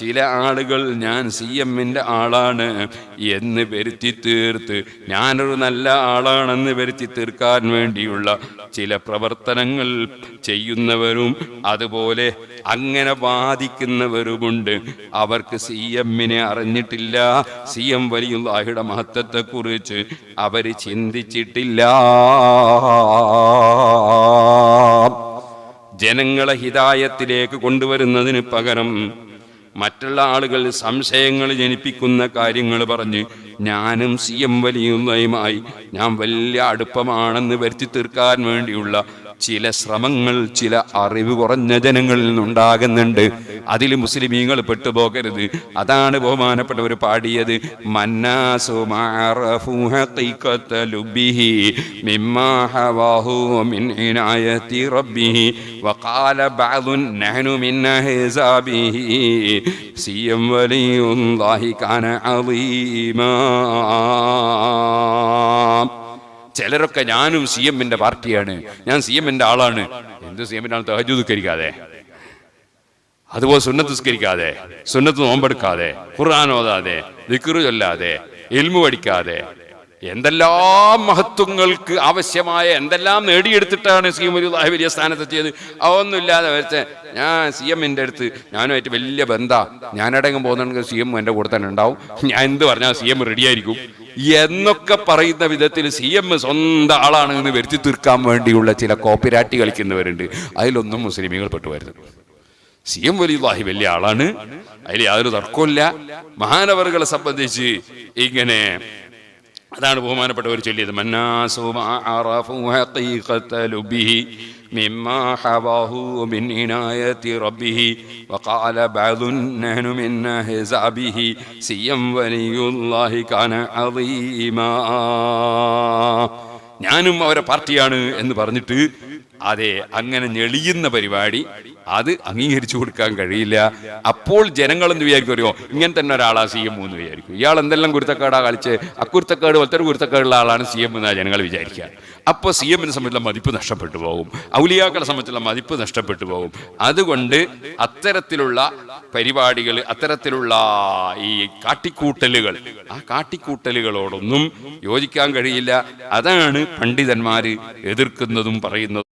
ചില ആളുകൾ ഞാൻ സി എമ്മിന്റെ ആളാണ് എന്ന് വരുത്തി തീർത്ത് ഞാനൊരു നല്ല ആളാണെന്ന് വരുത്തി തീർക്കാൻ വേണ്ടിയുള്ള ചില പ്രവർത്തനങ്ങൾ ചെയ്യുന്നവരും അതുപോലെ അങ്ങനെ വാദിക്കുന്നവരുമുണ്ട്. അവർക്ക് സി എമ്മിനെ അറിഞ്ഞിട്ടില്ല. സി എം വലിയുള്ളാഹിയുടെ മഹത്വത്തെക്കുറിച്ച് അവർ ചിന്തിച്ചിട്ടില്ല. ജനങ്ങളെ ഹിതായത്തിലേക്ക് കൊണ്ടുവരുന്നതിന് പകരം മറ്റുള്ള ആളുകൾ സംശയങ്ങൾ ജനിപ്പിക്കുന്ന കാര്യങ്ങൾ പറഞ്ഞ് ഞാനും സി എം വലിയുന്നതുമായി ഞാൻ വലിയ അടുപ്പമാണെന്ന് വരുത്തി തീർക്കാൻ വേണ്ടിയുള്ള ചില ശ്രമങ്ങൾ ചില അറിവ് കുറഞ്ഞ ജനങ്ങളിൽ നിന്നുണ്ടാകുന്നുണ്ട്. അതിൽ മുസ്ലിമീങ്ങൾ പെട്ടുപോകരുത്. അതാണ് ബഹുമാനപ്പെട്ടവർ പാടിയത്. ഹഖീഖത ചിലരൊക്കെ ഞാനും സി എമ്മിന്റെ പാർട്ടിയാണ്. ഞാൻ സി എമ്മിന്റെ ആളാണ്. എന്ത് സി എമ്മിന്റെ ആൾ തഹജു നിസ്കരിക്കാതെ അതുപോലെ സുന്നത്ത് നിസ്കരിക്കാതെ സുന്നത്ത് നോമ്പെടുക്കാതെ ഖുർആൻ ഓതാതെ ദിക്റ് ചൊല്ലാതെ എൽമു പഠിക്കാതെ എന്തെല്ലാം മഹത്വങ്ങൾക്ക് ആവശ്യമായ എന്തെല്ലാം നേടിയെടുത്തിട്ടാണ് സി എം വലിയ വലിയ സ്ഥാനത്തെത്തിയത്? അതൊന്നുമില്ലാതെ വരത്തെ ഞാൻ സി എമ്മിന്റെ അടുത്ത് ഞാനുമായിട്ട് വലിയ ബന്ധ. ഞാനടങ്ങും പോകുന്നുണ്ടെങ്കിൽ സി എം എന്റെ കൂടെ തന്നെ ഉണ്ടാവും. ഞാൻ എന്ത് പറഞ്ഞാൽ സി എം റെഡിയായിരിക്കും എന്നൊക്കെ പറയുന്ന വിധത്തിൽ സി എം സ്വന്തം ആളാണ് എന്ന് വരുത്തി തീർക്കാൻ വേണ്ടിയുള്ള ചില കോപ്പിരാട്ടി കളിക്കുന്നവരുണ്ട്. അതിലൊന്നും മുസ്ലിമികൾ പെട്ടുവരുന്നു സി എം വലിയ വലിയ ആളാണ്. അതിൽ യാതൊരു തർക്കമില്ല മഹാനവറുകളെ സംബന്ധിച്ച് ഇങ്ങനെ അതാണ് ബഹുമാനപ്പെട്ടവർ ചൊല്ലിയത്. മന്നാസു ലുബ്ബിഹി മിമ്മാ ഹവാഹു മിൻ ഇനായത്തി റബ്ബിഹി വഖാല ബഅദുൻ നഹ്നു മിൻ അഹ്സാബിഹി സിയം വലിയുല്ലാഹി കാന അളീമാ ഞാനും അവരെ പാർട്ടിയാണ് എന്ന് പറഞ്ഞിട്ട് അതെ അങ്ങനെ ഞെളിയുന്ന പരിപാടി അത് അംഗീകരിച്ചു കൊടുക്കാൻ കഴിയില്ല. അപ്പോൾ ജനങ്ങൾ എന്ത് വിചാരിക്കും അറിയോ ഇങ്ങനെ തന്നെ ഒരാളാ സി എം എന്ന് വിചാരിക്കും. ഇയാൾ എന്തെല്ലാം കുരുത്തക്കാടാ കളിച്ച്? അക്കുരുത്തക്കാട് ഒത്തര കുരുത്തക്കാടുള്ള ആളാണ് സി എം എന്നാ ജനങ്ങൾ വിചാരിക്കുക. അപ്പോൾ സി എമ്മിനെ സംബന്ധിച്ചുള്ള മതിപ്പ് നഷ്ടപ്പെട്ടു പോകും. ഔലിയാക്കളെ സംബന്ധിച്ചുള്ള മതിപ്പ് നഷ്ടപ്പെട്ടു പോകും. അതുകൊണ്ട് അത്തരത്തിലുള്ള പരിപാടികൾ അത്തരത്തിലുള്ള ഈ കാട്ടിക്കൂട്ടലുകൾ ആ കാട്ടിക്കൂട്ടലുകളോടൊന്നും യോജിക്കാൻ കഴിയില്ല. അതാണ് പണ്ഡിതന്മാർ എതിർക്കുന്നതും പറയുന്നതും.